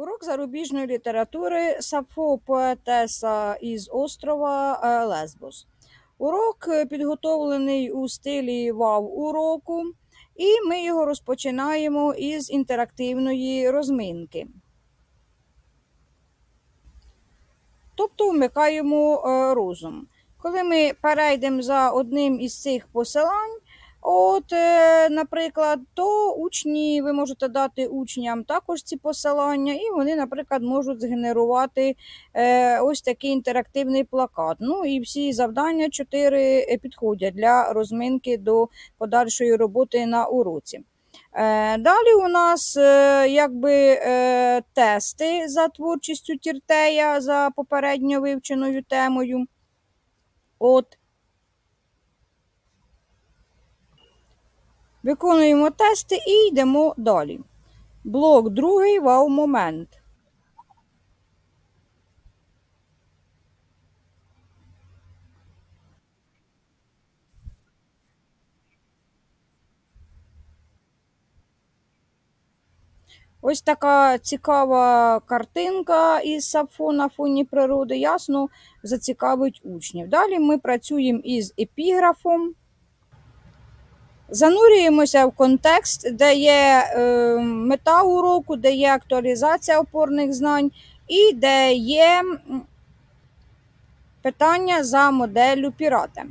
Урок зарубіжної літератури Сафо поетеса із острова е, Лесбос. Урок е, підготовлений у стилі вав-уроку, і ми його розпочинаємо із інтерактивної розминки. Тобто вмикаємо е, розум. Коли ми перейдемо за одним із цих посилань, наприклад, то учні, ви можете дати учням також ці посилання, і вони, наприклад, можуть згенерувати е, ось такий інтерактивний плакат. Ну і всі завдання чотири е, підходять для розминки до подальшої роботи на уроці. Е, Далі у нас якби тести за творчістю Тіртея за попередньо вивченою темою. От. Виконуємо тести і йдемо далі. Блок другий вау-момент. Ось така цікава картинка із Сафо на фоні природи, ясно зацікавить учнів. Далі ми працюємо із епіграфом. Занурюємося в контекст, де є е, мета уроку, де є актуалізація опорних знань і де є питання за моделлю пірата.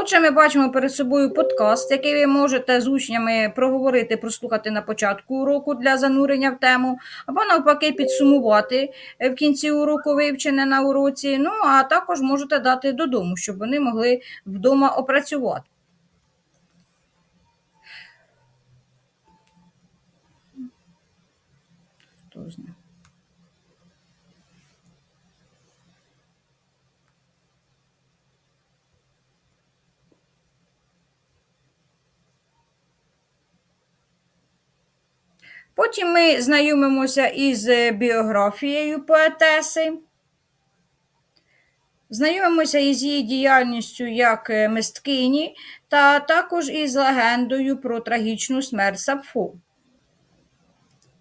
Отже, ми бачимо перед собою подкаст, який ви можете з учнями проговорити, прослухати на початку уроку для занурення в тему, або навпаки підсумувати в кінці уроку вивчене на уроці. Ну, а також можете дати додому, щоб вони могли вдома опрацювати. Хто знає. Потім ми знайомимося із біографією поетеси, знайомимося із її діяльністю як мисткині, та також із легендою про трагічну смерть Сапфо.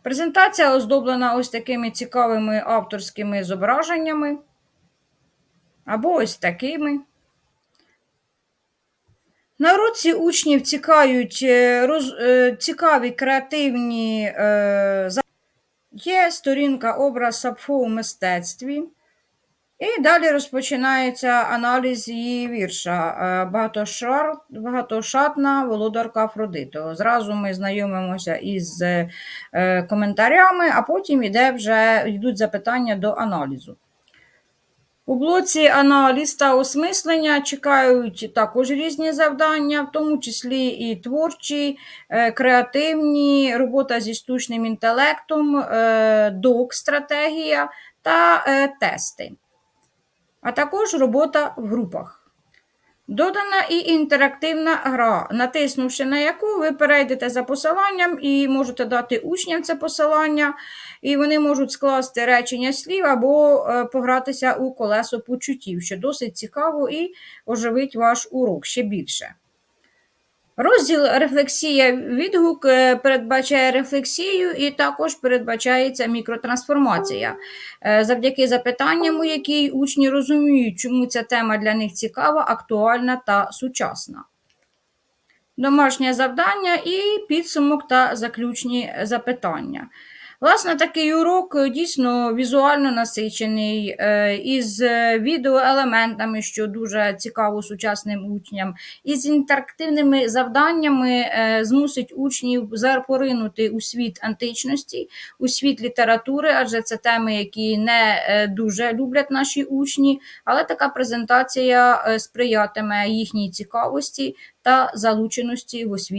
Презентація оздоблена ось такими цікавими авторськими зображеннями, або ось такими. На уроці учнів цікають е, роз, е, цікаві креативні е, є сторінка образ Сапфо у мистецтві. І далі розпочинається аналіз її вірша Багатошар, Багатошатна володарка Афродитого. Зразу ми знайомимося із коментарями, а потім йде вже, йдуть запитання до аналізу. У блоці аналіз та осмислення чекають також різні завдання, в тому числі і творчі, е, креативні, робота зі штучним інтелектом, е, док-стратегія та е, тести, а також робота в групах. Додана і інтерактивна гра, натиснувши на яку ви перейдете за посиланням і можете дати учням це посилання, і вони можуть скласти речення слів або е, погратися у колесо почуттів, що досить цікаво і оживить ваш урок ще більше. Розділ рефлексія відгук е, передбачає рефлексію і також передбачається мікротрансформація. Е, завдяки запитанням, у якій учні розуміють, чому ця тема для них цікава, актуальна та сучасна. Домашнє завдання і підсумок та заключні запитання. Власне, такий урок е, дійсно візуально насичений, е, із е, відеоелементами, що дуже цікаво сучасним учням, із інтерактивними завданнями змусить учнів поринути у світ античності, у світ літератури, адже це теми, які не дуже люблять наші учні, але така презентація сприятиме їхній цікавості та залученості в освіті.